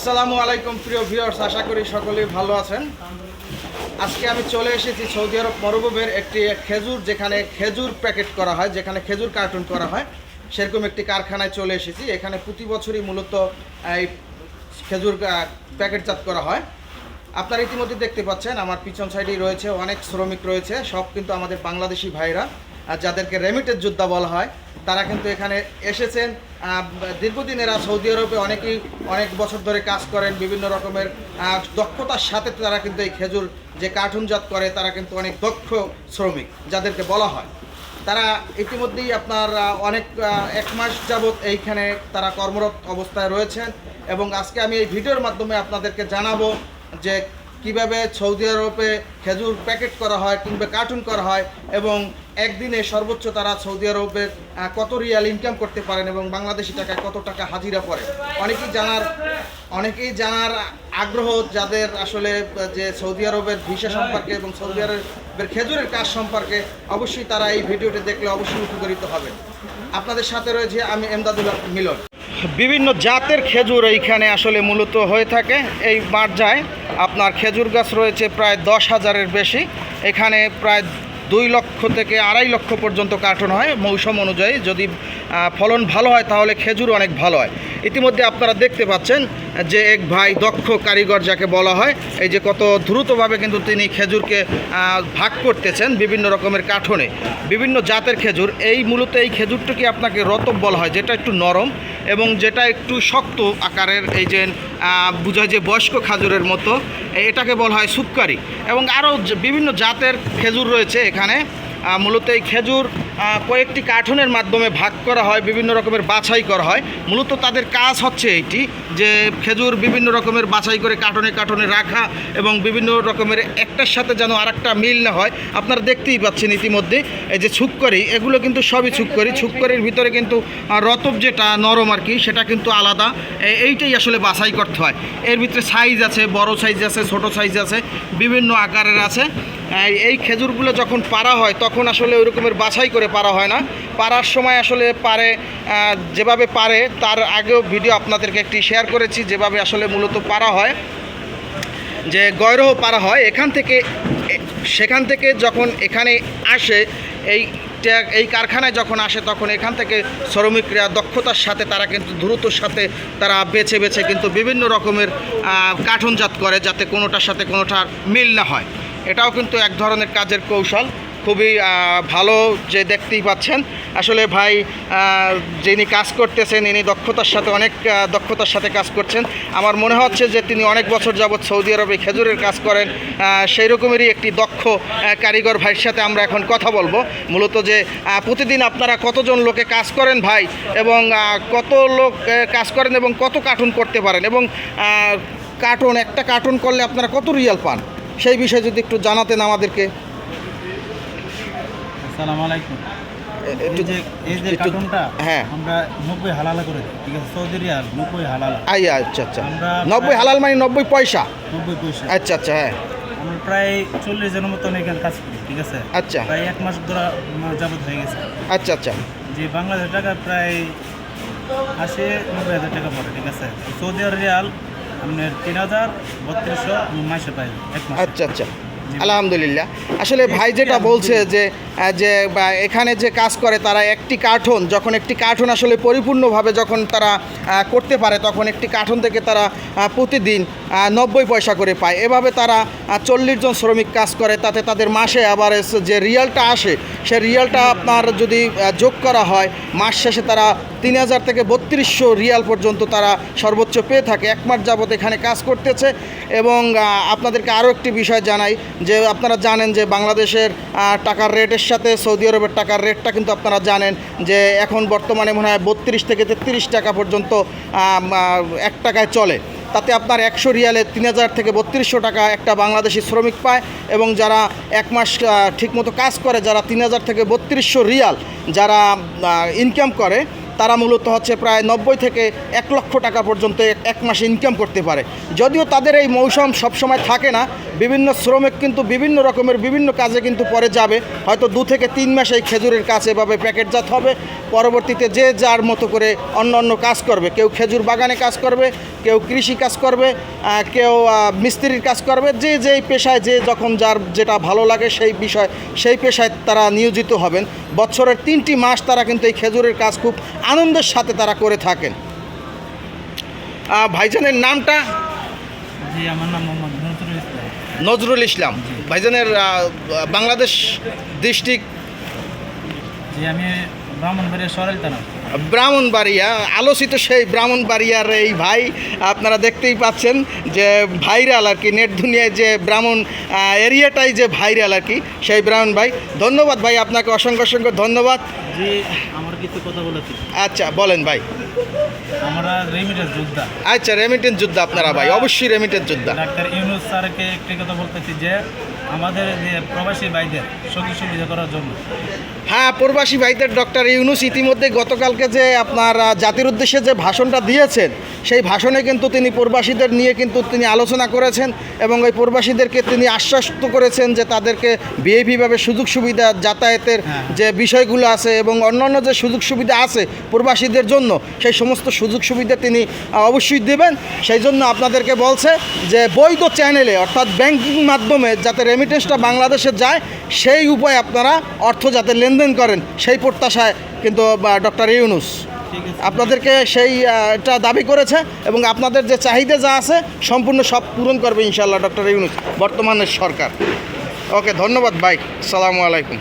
আসসালামু আলাইকুম, প্রিয় ভিউয়ার্স আশা করি সকলেই ভালো আছেন। আজকে আমি চলে এসেছি সৌদি আরব মরুভূমের একটি খেজুর, যেখানে খেজুর প্যাকেট করা হয়, যেখানে খেজুর কার্টুন করা হয়। সেরকম একটি কারখানায় চলে এসেছি, এখানে প্রতি বছরই মূলত এই খেজুর প্যাকেটজাত করা হয়। আপনারা ইতিমধ্যে দেখতে পাচ্ছেন, আমার পিছন সাইডেই রয়েছে অনেক শ্রমিক রয়েছে, সব কিন্তু আমাদের বাংলাদেশি ভাইরা। যাদেরকে রেমিটেড যোদ্ধা বলা হয়, তারা কিন্তু এখানে এসেছেন। দীর্ঘদিন এরা সৌদি আরবে অনেকেই অনেক বছর ধরে কাজ করেন, বিভিন্ন রকমের দক্ষতার সাথে তারা কিন্তু এই খেজুর যে কার্টুনজাত করে, তারা কিন্তু অনেক দক্ষ শ্রমিক, যাদেরকে বলা হয়। তারা ইতিমধ্যেই আপনার অনেক এক মাস যাবৎ এইখানে তারা কর্মরত অবস্থায় রয়েছেন এবং আজকে আমি এই ভিডিওর মাধ্যমে আপনাদেরকে জানাব যে কীভাবে সৌদি আরবে খেজুর প্যাকেট করা হয় কিংবা কার্টুন করা হয় এবং একদিনে সর্বোচ্চ তারা সৌদি আরবে কত রিয়াল ইনকাম করতে পারেন এবং বাংলাদেশি টাকায় কত টাকা হাজিরা পড়ে? অনেকেই জানার অনেকেই জানার আগ্রহ যাদের আসলে, যে সৌদি আরবের ভিসা সম্পর্কে এবং সৌদি আরবের খেজুরের কাজ সম্পর্কে অবশ্যই তারা এই ভিডিওটি দেখলে অবশ্যই উপকৃত হবে আপনাদের সাথে রয়েছে আমি এমদাদুল্লাহ মিলন। বিভিন্ন জাতের খেজুর এইখানে আসলে মূলত হয়ে থাকে। এই বারজায় আপনার খেজুর গাছ রয়েছে প্রায় দশ হাজারের বেশি। এখানে প্রায় দুই লক্ষ থেকে আড়াই লক্ষ পর্যন্ত কার্টন হয়। মৌসুম অনুযায়ী যদি ফলন ভালো হয় তাহলে খেজুর অনেক ভালো হয়। ইতিমধ্যে আপনারা দেখতে পাচ্ছেন যে এক ভাই দক্ষ কারিগর যাকে বলা হয়, এই যে কত দ্রুতভাবে কিন্তু তিনি খেজুরকে ভাগ করতেছেন বিভিন্ন রকমের কাঠনে, বিভিন্ন জাতের খেজুর। এই মূলত এই খেজুরটাকে আপনাকে রতব বলা হয়, যেটা একটু নরম এবং যেটা একটু শক্ত আকারের, এই যে বোঝায় যে বয়স্ক খাজুরের মতো, এটাকে বলা হয় সুক্কারি এবং আরও বিভিন্ন জাতের খেজুর রয়েছে এখানে মূলত এই খেজুর কয়েকটি কার্টুনের মাধ্যমে ভাগ করা হয়, বিভিন্ন রকমের বাছাই করা হয়। মূলত তাদের কাজ হচ্ছে এটি, যে খেজুর বিভিন্ন রকমের বাছাই করে কার্টনে কার্টনে রাখা এবং বিভিন্ন রকমের একটার সাথে যেন আরেকটা মিল না হয়। আপনারা দেখতেই পাচ্ছেন ইতিমধ্যে, এই যে ছুক্করি, এগুলো কিন্তু সবই ছুক্করি। ছুক্করির ভিতরে কিন্তু রতব যেটা, নরম আর কি, সেটা কিন্তু আলাদা। এইটাই আসলে বাছাই করতে হয়। এর ভিতরে সাইজ আছে, বড় সাইজ আছে, ছোট সাইজ আছে, বিভিন্ন আকারের আছে। এই- খেজুরগুলো যখন পারা হয় তখন আসলে ওই রকমের বাছাই করে পারা হয় না। পারার সময় আসলে পারে যেভাবে পারে তার আগেও ভিডিও আপনাদেরকে একটি শেয়ার করেছি যেভাবে আসলে মূলত পারা হয়। যে গয়রহ পারা হয় এখান থেকে সেখান থেকে যখন এখানে আসে এই এই কারখানায় যখন আসে তখন এখান থেকে শ্রমিকরা দক্ষতার সাথে তারা কিন্তু দ্রুতর সাথে তারা বেছে বেছে কিন্তু বিভিন্ন রকমের আহ, কার্টুনজাত করে যাতে কোনোটার সাথে কোনোটার মিল না হয়। এটাও কিন্তু এক ধরনের কাজের কৌশল। খুবই ভালো যে দেখতেই পাচ্ছেন। আসলে ভাই যিনি কাজ করতেছেন, ইনি দক্ষতার সাথে অনেক দক্ষতার সাথে কাজ করছেন। আমার মনে হচ্ছে যে তিনি অনেক বছর যাবৎ সৌদি আরবে খেজুরের কাজ করেন। সেই রকমেরই একটি দক্ষ কারিগর ভাইয়ের সাথে আমরা এখন কথা বলব। মূলত যে প্রতিদিন আপনারা কতজন লোকে কাজ করেন ভাই? এবং কত লোক কাজ করেন এবং কত কার্টুন করতে পারেন? এবং কার্টুন, একটা কার্টুন করলে আপনারা কত রিয়াল পান? সেই বিষয়ে যদি একটু জানাতেন আমাদেরকে। আসসালামু আলাইকুম। এই যে এই যে কার্টুনটা হ্যাঁ। আমরা নব্বই হালালা করে ঠিক আছে? সৌদি রিয়াল নব্বই হালালা। আই আচ্ছা আচ্ছা। আমরা- নব্বই হালাল মানে নব্বই পয়সা? নব্বই পয়সা। আচ্ছা আচ্ছা হ্যাঁ। আমরা প্রায় চল্লিশ জনের মতন এখানে কাজ করি ঠিক আছে? আচ্ছা। প্রায় এক মাস ধরে যাবত হয়ে গেছে। আচ্ছা আচ্ছা। যে বাংলাদেশ টাকা প্রায় আশি নব্বই হাজার টাকা পড়ে ঠিক আছে? সৌদি রিয়াল আপনার তিন হাজার বত্রিশশো মাসে পাই আচ্ছা আচ্ছা। আলহামদুলিল্লাহ। আসলে ভাই যেটা বলছে যে যে, বা এখানে যে কাজ করে তারা একটি কার্টুন, যখন একটি কার্টুন আসলে পরিপূর্ণভাবে যখন তারা করতে পারে, তখন একটি কার্টুন থেকে তারা প্রতিদিন নব্বই পয়সা করে পায়। এভাবে তারা চল্লিশ জন শ্রমিক কাজ করে, তাতে তাদের মাসে আবার যে রিয়ালটা আসে, সে রিয়ালটা আপনার যদি যোগ করা হয়, মাস শেষে তারা তিন হাজার থেকে বত্রিশশো রিয়াল পর্যন্ত তারা সর্বোচ্চ পেয়ে থাকে। এক মাস যাবত এখানে কাজ করতেছে এবং আপনাদেরকে আরও একটি বিষয় জানাই, যে আপনারা জানেন যে বাংলাদেশের টাকার রেটের সাথে সৌদি আরবের টাকার রেটটা কিন্তু আপনারা জানেন যে এখন বর্তমানে মনে হয় বত্রিশ থেকে তেত্রিশ টাকা পর্যন্ত এক টাকায় চলে। তাতে আপনার একশো রিয়ালে তিন হাজার থেকে বত্রিশশো টাকা একটা বাংলাদেশি শ্রমিক পায় এবং যারা এক মাস ঠিকমতো কাজ করে, যারা তিন হাজার থেকে বত্রিশশো রিয়াল যারা ইনকাম করে তারা মূলত হচ্ছে প্রায় নব্বই থেকে এক লক্ষ টাকা পর্যন্ত এক- মাসে ইনকাম করতে পারে। যদিও তাদের এই মৌসুম সবসময় থাকে না, বিভিন্ন শ্রমিক কিন্তু বিভিন্ন রকমের বিভিন্ন কাজে কিন্তু পরে যাবে। হয়তো দু থেকে তিন মাস এই খেজুরের কাজ এভাবে প্যাকেটজাত হবে। পরবর্তীতে যে যার মতো করে অন্য অন্য কাজ করবে। কেউ খেজুর বাগানে কাজ করবে, কেউ কৃষি কাজ করবে কেউ মিস্ত্রির কাজ করবে। যে যেই পেশায়, যে যখন যার যেটা ভালো লাগে সেই বিষয়, সেই পেশায় তারা নিয়োজিত হবেন। বছরের তিনটি মাস তারা কিন্তু এই খেজুরের কাজ খুব আনন্দের সাথে তারা করে থাকেন। ভাইজানের নামটা? জি আমার নাম মোহাম্মদ নজরুল ইসলাম। নজরুল ইসলাম। ভাইজানের বাংলাদেশ ডিস্ট্রিক্ট? জি আমি ব্রাহ্মণবাড়িয়া সরাইল থানা। ব্রাহ্মণবাড়িয়া আলোচিত সেই ব্রাহ্মণবাড়িয়ার এই ভাই আপনারা দেখতেই পাচ্ছেন যে ভাইরাল আর কি নেট দুনিয়ায় যে ব্রাহ্মণ এরিয়াটাই যে ভাইরাল আর কি সেই ব্রাহ্মণ ভাই। ধন্যবাদ ভাই আপনাকে অসংখ্য অসংখ্য ধন্যবাদ। আমার কিছু কথা বলেছি আচ্ছা বলেন ভাই। আমরা রেমিটেন্স যোদ্ধা। আচ্ছা রেমিটেন্স যোদ্ধা আপনারা ভাই অবশ্যই রেমিটেন্স যোদ্ধা। ডাক্তার ইউনুস স্যারকে একটি কথা বলতেছি যে আমাদের যে প্রবাসী ভাইদের সুযোগ সুবিধা করার জন্য। হ্যাঁ প্রবাসী ভাইদের ডক্টর ইউনুস ইতিমধ্যে গতকালকে যে আপনার জাতির উদ্দেশ্যে যে ভাষণটা দিয়েছেন সেই ভাষণে কিন্তু তিনি প্রবাসীদের নিয়ে কিন্তু তিনি আলোচনা করেছেন এবং ওই প্রবাসীদেরকে তিনি আশ্বস্ত করেছেন যে তাদেরকে বিএভিভাবে সুযোগ সুবিধা যাতায়াতের হ্যাঁ। যে বিষয়গুলো আছে এবং অন্যান্য যে সুযোগ সুবিধা আছে প্রবাসীদের জন্য সেই সমস্ত সুযোগ সুবিধা তিনি অবশ্যই দেবেন। সেই জন্য আপনাদেরকে বলছে যে বৈধ চ্যানেলে অর্থাৎ ব্যাংকিং মাধ্যমে যাতে রেমিটেন্সটা বাংলাদেশে যায়, সেই উপায়ে আপনারা অর্থ যাতে লেনদেন করেন, সেই প্রত্যাশায় কিন্তু ডক্টর ইউনুস। আপনাদেরকে সেই এটা দাবি করেছে এবং আপনাদের যে চাহিদা যা আছে, সম্পূর্ণ সব পূরণ করবে ইনশাল্লাহ ডক্টর ইউনুস, বর্তমানের সরকার। ওকে, ধন্যবাদ, ভাই। সালামু আলাইকুম।